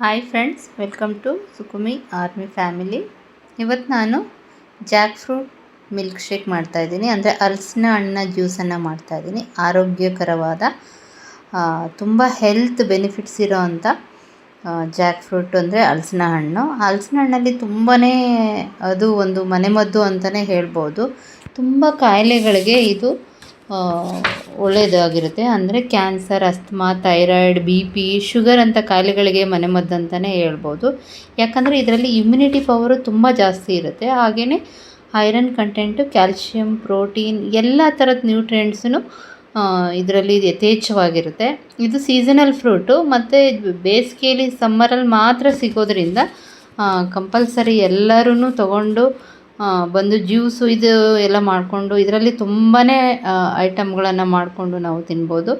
Hi friends welcome to Sukumi army family ಇವತ್ತು ನಾನು Jack fruit milk shake ಮಾಡ್ತಾಯಿದ್ದೀನಿ ಅಂದರೆ ಹಲಸಿನ ಹಣ್ಣಿನ ಜ್ಯೂಸನ್ನು ಮಾಡ್ತಾಯಿದ್ದೀನಿ ಆರೋಗ್ಯಕರವಾದ ತುಂಬ ಹೆಲ್ತ್ ಬೆನಿಫಿಟ್ಸ್ ಇರೋ ಅಂಥ ಜಾಕ್ ಫ್ರೂಟ್ ಅಂದರೆ ಹಲಸಿನ ಹಣ್ಣು. ಹಲಸಿನ ಹಣ್ಣಲ್ಲಿ ತುಂಬಾ ಅದು ಒಂದು ಮನೆಮದ್ದು ಅಂತಲೇ ಹೇಳ್ಬೋದು. ತುಂಬ ಕಾಯಿಲೆಗಳಿಗೆ ಇದು ಒಳ್ಳೆಯದಾಗಿರುತ್ತೆ ಅಂದರೆ cancer asthma thyroid, B P, sugar ಅಂತ ಕಾಯಿಲೆಗಳಿಗೆ ಮನೆಮದ್ದು ಅಂತಲೇ ಹೇಳ್ಬೋದು. ಯಾಕಂದರೆ ಇದರಲ್ಲಿ ಇಮ್ಯುನಿಟಿ ಪವರು ತುಂಬ ಜಾಸ್ತಿ ಇರುತ್ತೆ. ಹಾಗೆಯೇ ಐರನ್ ಕಂಟೆಂಟು ಕ್ಯಾಲ್ಶಿಯಂ ಪ್ರೋಟೀನ್ ಎಲ್ಲ ಥರದ ನ್ಯೂಟ್ರಿಯೆಂಟ್ಸೂ ಇದರಲ್ಲಿ ಯಥೇಚ್ಛವಾಗಿರುತ್ತೆ. ಇದು ಸೀಸನಲ್ ಫ್ರೂಟು ಮತ್ತು ಬೇಸಿಗೆಯಲ್ಲಿ ಸಮ್ಮರಲ್ಲಿ ಮಾತ್ರ ಸಿಗೋದ್ರಿಂದ ಕಂಪಲ್ಸರಿ ಎಲ್ಲರೂ ತೊಗೊಂಡು ಬಂದು ಜ್ಯೂಸು ಇದು ಎಲ್ಲ ಮಾಡಿಕೊಂಡು ಇದರಲ್ಲಿ ತುಂಬಾ ಐಟಮ್ಗಳನ್ನು ಮಾಡಿಕೊಂಡು ನಾವು ತಿನ್ಬೋದು.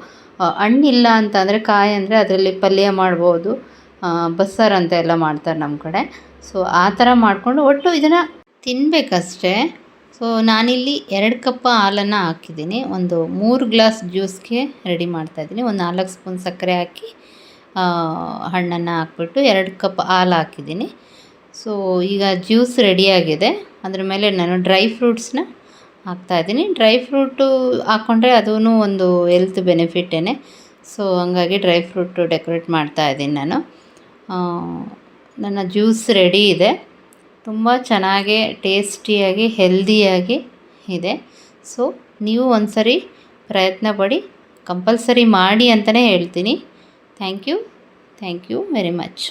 ಹಣ್ಣಿಲ್ಲ ಅಂತ ಅಂದರೆ ಕಾಯಿ ಅಂದರೆ ಅದರಲ್ಲಿ ಪಲ್ಯ ಮಾಡ್ಬೋದು. ಬಸ್ಸಾರು ಅಂತ ಎಲ್ಲ ಮಾಡ್ತಾರೆ ನಮ್ಮ ಕಡೆ. ಸೊ, ಆ ಥರ ಮಾಡಿಕೊಂಡು ಒಟ್ಟು ಇದನ್ನು ತಿನ್ನಬೇಕಷ್ಟೇ ಸೊ, ನಾನಿಲ್ಲಿ ಎರಡು ಕಪ್ ಹಾಲನ್ನು ಹಾಕಿದ್ದೀನಿ. ಒಂದು ಮೂರು ಗ್ಲಾಸ್ ಜ್ಯೂಸ್ಗೆ ರೆಡಿ ಮಾಡ್ತಾಯಿದ್ದೀನಿ ಒಂದು ನಾಲ್ಕು ಸ್ಪೂನ್ ಸಕ್ಕರೆ ಹಾಕಿ ಹಣ್ಣನ್ನು ಹಾಕ್ಬಿಟ್ಟು ಎರಡು ಕಪ್ ಹಾಲು ಹಾಕಿದ್ದೀನಿ. ಸೊ ಈಗ ಜ್ಯೂಸ್ ರೆಡಿಯಾಗಿದೆ ಅದ್ರ ಮೇಲೆ ನಾನು ಡ್ರೈ ಫ್ರೂಟ್ಸ್ನ ಹಾಕ್ತಾಯಿದ್ದೀನಿ ಡ್ರೈ ಫ್ರೂಟು ಹಾಕ್ಕೊಂಡ್ರೆ ಅದೂ ಒಂದು ಹೆಲ್ತ್ ಬೆನಿಫಿಟ್ಟೇ ಸೊ ಹಂಗಾಗಿ ಡ್ರೈ ಫ್ರೂಟು ಡೆಕೋರೇಟ್ ಮಾಡ್ತಾಯಿದ್ದೀನಿ ನಾನು. ನನ್ನ ಜ್ಯೂಸ್ ರೆಡಿ ಇದೆ. ತುಂಬ ಚೆನ್ನಾಗಿ ಟೇಸ್ಟಿಯಾಗಿ ಹೆಲ್ದಿಯಾಗಿ ಇದೆ. ಸೊ ನೀವು ಒಂದು ಸರಿ ಪ್ರಯತ್ನ ಪಡಿ. ಕಂಪಲ್ಸರಿ ಮಾಡಿ ಅಂತಲೇ ಹೇಳ್ತೀನಿ. Thank you thank you very much